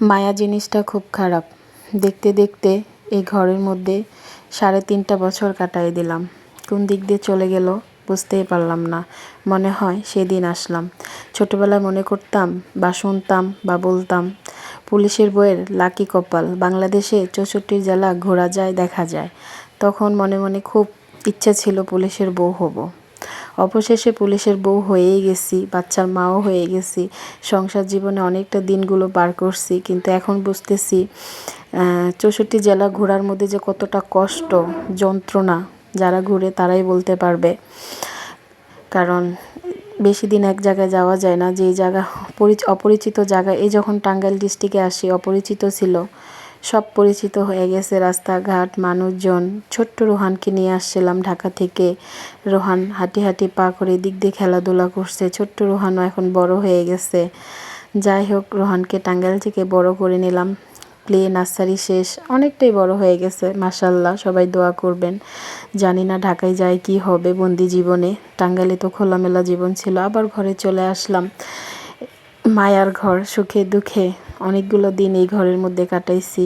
মায়া জিনিসটা খুব খারাপ। দেখতে দেখতে এই ঘরের মধ্যে সাড়ে তিনটা বছর কাটাই দিলাম। কোন দিক দিয়ে চলে গেল বুঝতেই পারলাম না। মনে হয় সেদিন আসলাম। ছোটবেলায় মনে করতাম, বা শুনতাম, বা বলতাম, পুলিশের বইয়ের লাকি কপাল, বাংলাদেশে চৌষট্টি জেলা ঘোরা যায়, দেখা যায়। তখন মনে মনে খুব ইচ্ছে ছিল পুলিশের বউ হব। অবশেষে পুলিশের বউ হয়েই গেছি, বাচ্চার মাও হয়ে গেছি। সংসার জীবনে অনেকটা দিনগুলো পার করছি, কিন্তু এখন বুঝতেছি চৌষট্টি জেলা ঘোরার মধ্যে যে কতটা কষ্ট, যন্ত্রণা যারা ঘুরে তারাই বলতে পারবে। কারণ বেশি দিন এক জায়গায় যাওয়া যায় না যেই জায়গা অপরিচিত জায়গা, এই যখন টাঙ্গাইল ডিস্ট্রিক্টে আসি, অপরিচিত ছিল সব পরিচিত হয়ে গেছে রাস্তাঘাট, মানুষজন। ছোট্ট রোহানকে নিয়ে আসছিলাম ঢাকা থেকে। রোহান হাঁটি হাঁটি পা করে দিক দিয়ে খেলাধুলা করছে। ছোট্ট রোহানও এখন বড় হয়ে গেছে। যাই হোক, রোহানকে টাঙ্গাইল থেকে বড় করে নিলাম। প্লে নার্সারি শেষ। অনেকটাই বড় হয়ে গেছে মাসাল্লাহ সবাই দোয়া করবেন। জানি না ঢাকায় যায় কি হবে বন্দি জীবনে। টাঙ্গাইলে তো খোলামেলা জীবন ছিল, আবার ঘরে চলে আসলাম। মায়ার ঘর, সুখে দুঃখে অনেকগুলো দিন এই ঘরের মধ্যে কাটাইছি।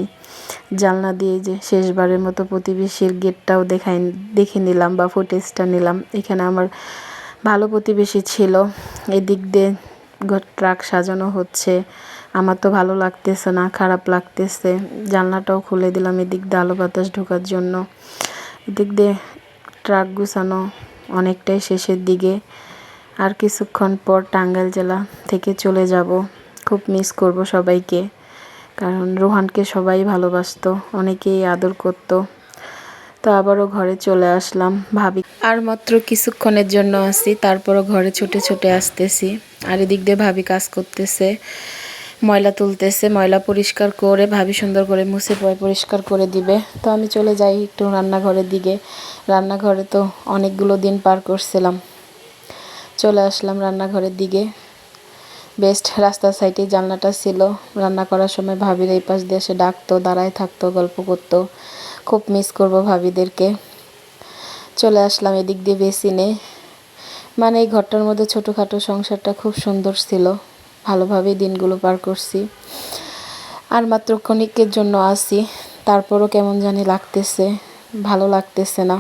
জানলা দিয়ে যে শেষবারের মতো প্রতিবেশীর গেটটাও দেখাই, দেখে নিলাম বা ফুটেজটা নিলাম। এখানে আমার ভালো প্রতিবেশী ছিল। এদিক দিয়ে ঘর ট্রাক সাজানো হচ্ছে। আমার তো ভালো লাগতেছে না, খারাপ লাগতেছে। জানলাটাও খুলে দিলাম এদিক দিয়ে আলো বাতাস ঢোকার জন্য। এদিক দিয়ে ট্রাক গুছানো অনেকটাই শেষের দিকে। আর কিছুক্ষণ পর টাঙ্গাইল জেলা থেকে চলে যাব। খুব মিস করব সবাইকে, কারণ রোহানকে সবাই ভালোবাসতো, অনেকেই আদর করত। তো আবারও ঘরে চলে আসলাম ভাবি। আর মাত্র কিছুক্ষণের জন্য আসি তারপরও ঘরে ছুটে ছুটে আসতেছি। আর এদিক দিয়ে ভাবি কাজ করতেছে, ময়লা তুলতেছে, ময়লা পরিষ্কার করে, ভাবি সুন্দর করে মুছে পয় পরিষ্কার করে দিবে। তো আমি চলে যাই একটু রান্নাঘরের দিকে। রান্নাঘরে তো অনেকগুলো দিন পার করছিলাম। চলে আসলাম রান্নাঘরের দিকে। বেস্ট রাস্তার সাইডে জানলাটা ছিল। রান্না করার সময় ভাবির এই পাশ দিয়ে এসে ডাকতো, দাঁড়ায় থাকতো, গল্প করতো। খুব মিস করব ভাবিদেরকে। চলে আসলাম এদিক দিয়ে বেসিনে। মানে এই ঘরটার মধ্যে ছোটোখাটো সংসারটা খুব সুন্দর ছিল। ভালোভাবেই দিনগুলো পার করছি। আর মাত্র ক্ষণিকের জন্য আসি। তারপরও কেমন জানি লাগতেছে। ভালো লাগতেছে না।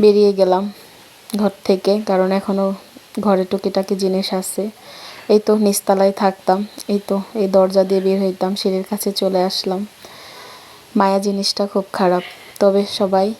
বেরিয়ে গেলাম ঘর থেকে, কারণ এখনও ঘরে টুকিটাকি জিনিস আছে। এই তো নিস্তালায় থাকতাম, এই তো এই দরজা দিয়ে বের হইতাম, সিঁড়ির কাছে চলে আসলাম। মায়া জিনিসটা খুব খারাপ, তবে সবাই